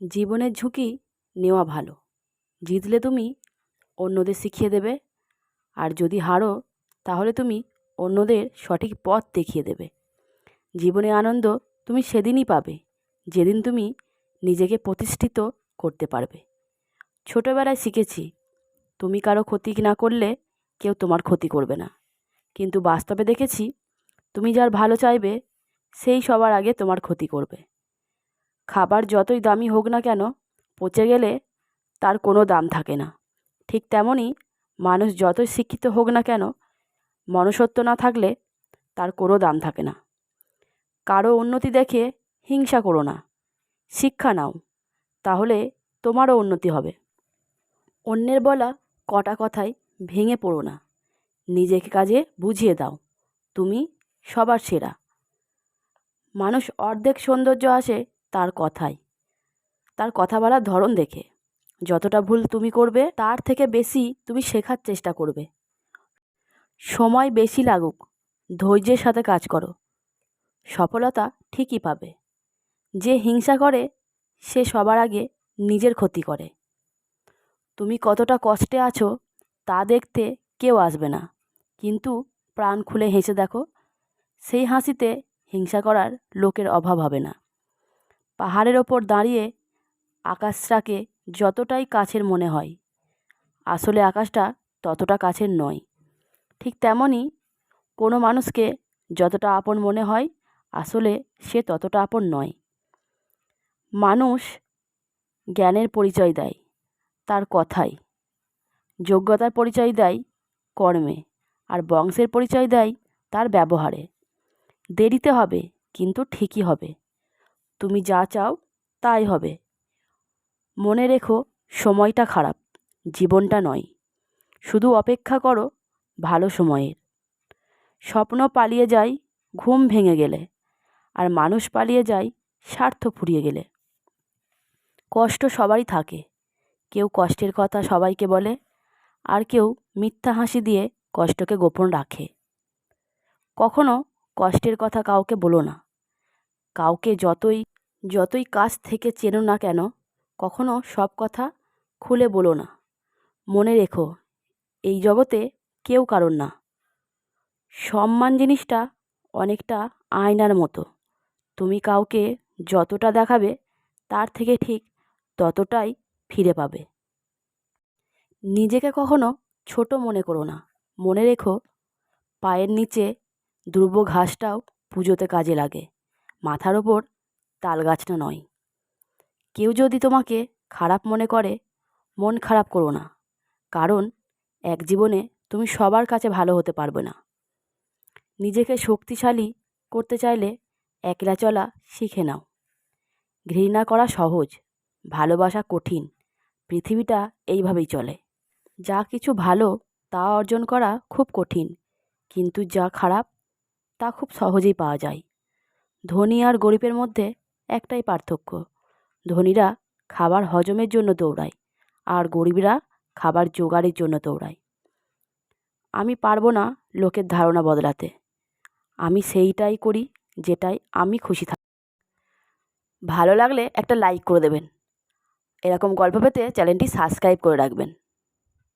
জীবনের ঝুঁকি নেওয়া ভালো। জিতলে তুমি অন্যদের শিখিয়ে দেবে, আর যদি হারো, তাহলে তুমি অন্যদের সঠিক পথ দেখিয়ে দেবে। জীবনে আনন্দ তুমি সেদিনই পাবে, যেদিন তুমি নিজেকে প্রতিষ্ঠিত করতে পারবে। ছোটোবেলায় শিখেছি, তুমি কারও ক্ষতি না করলে কেউ তোমার ক্ষতি করবে না। কিন্তু বাস্তবে দেখেছি, তুমি যার ভালো চাইবে, সেই সবার আগে তোমার ক্ষতি করবে। খাবার যতই দামি হোক না কেন, পচে গেলে তার কোনো দাম থাকে না। ঠিক তেমনই মানুষ যতই শিক্ষিত হোক না কেন, মনুষ্যত্ব না থাকলে তার কোনো দাম থাকে না। কারও উন্নতি দেখে হিংসা করো না। শিক্ষা নাও, তাহলে তোমারও উন্নতি হবে। অন্যের বলা কটা কথায় ভেঙে পড়ো না। নিজেকে কাজে বুঝিয়ে দাও, তুমি সবার সেরা। মানুষ অর্ধেক সৌন্দর্য আসে তার কথায় তার কথা বলার ধরন দেখে। যতটা ভুল তুমি করবে, তার থেকে বেশি তুমি শেখার চেষ্টা করবে। সময় বেশি লাগুক, ধৈর্যের সাথে কাজ করো। সফলতা ঠিকই পাবে। যে হিংসা করে, সে সবার আগে নিজের ক্ষতি করে। তুমি কতটা কষ্টে আছো, তা দেখতে কেউ আসবে না। কিন্তু প্রাণ খুলে হেসে দেখো, সেই হাসিতে হিংসা করার লোকের অভাব হবে না। পাহাড়ের ওপর দাঁড়িয়ে আকাশটাকে যতটাই কাছের মনে হয়। আসলে আকাশটা ততটা কাছের নয়। ঠিক তেমনই কোনো মানুষকে যতটা আপন মনে হয়, আসলে সে ততটা আপন নয়। মানুষ জ্ঞানের পরিচয় দেয়, তার কথায় যোগ্যতার পরিচয় দেয় কর্মে, আর বংশের পরিচয় দেয় তার ব্যবহারে। দেরিতে হবে, কিন্তু ঠিকই হবে। তুমি যা চাও, তাই হবে। মনে রেখো, সময়টা খারাপ, জীবনটা নয়। শুধু অপেক্ষা করো, ভালো সময়ের। স্বপ্ন পালিয়ে যায়, ঘুম ভেঙে গেলে। আর মানুষ পালিয়ে যায়, স্বার্থ ফুরিয়ে গেলে। কষ্ট সবারই থাকে। কেউ কষ্টের কথা সবাইকে বলে, আর কেউ মিথ্যা হাসি দিয়ে কষ্টকে গোপন রাখে। কখনো কষ্টের কথা কাউকে বলো না। কাউকে যতই যতই কাছ থেকে চেনো না কেন, কখনো সব কথা খুলে বলো না। মনে রেখো, এই জগতে কেউ কারোর না। সম্মান জিনিসটা অনেকটা আয়নার মতো। তুমি কাউকে যতটা দেখাবে, তার থেকে ঠিক ততটাই ফিরে পাবে। নিজেকে কখনো ছোট মনে করো না। মনে রেখো, পায়ের নিচে দুর্ব ঘাসটাও পুজোতে কাজে লাগে। মাথার ওপর তাল গাছটা নয়। কেউ যদি তোমাকে খারাপ মনে করে, মন খারাপ করো না, কারণ এক জীবনে তুমি সবার কাছে ভালো হতে পারবে না। নিজেকে শক্তিশালী করতে চাইলে একলা চলা শিখে নাও। ঘৃণা করা সহজ, ভালোবাসা কঠিন, পৃথিবীটা এইভাবেই চলে। যা কিছু ভালো, তা অর্জন করা খুব কঠিন, কিন্তু যা খারাপ, তা খুব সহজেই পাওয়া যায়। ধনী আর গরিবের মধ্যে একটাই পার্থক্য। ধনীরা খাবার হজমের জন্য দৌড়ায় আর গরিবরা খাবার জোগাড়ের জন্য দৌড়ায়। আমি পারব না লোকের ধারণা বদলাতে। আমি সেইটাই করি যেটাই আমি খুশি থাকি ভালো লাগলে একটা লাইক করে দেবেন। এরকম গল্প পেতে চ্যানেলটি সাবস্ক্রাইব করে রাখবেন।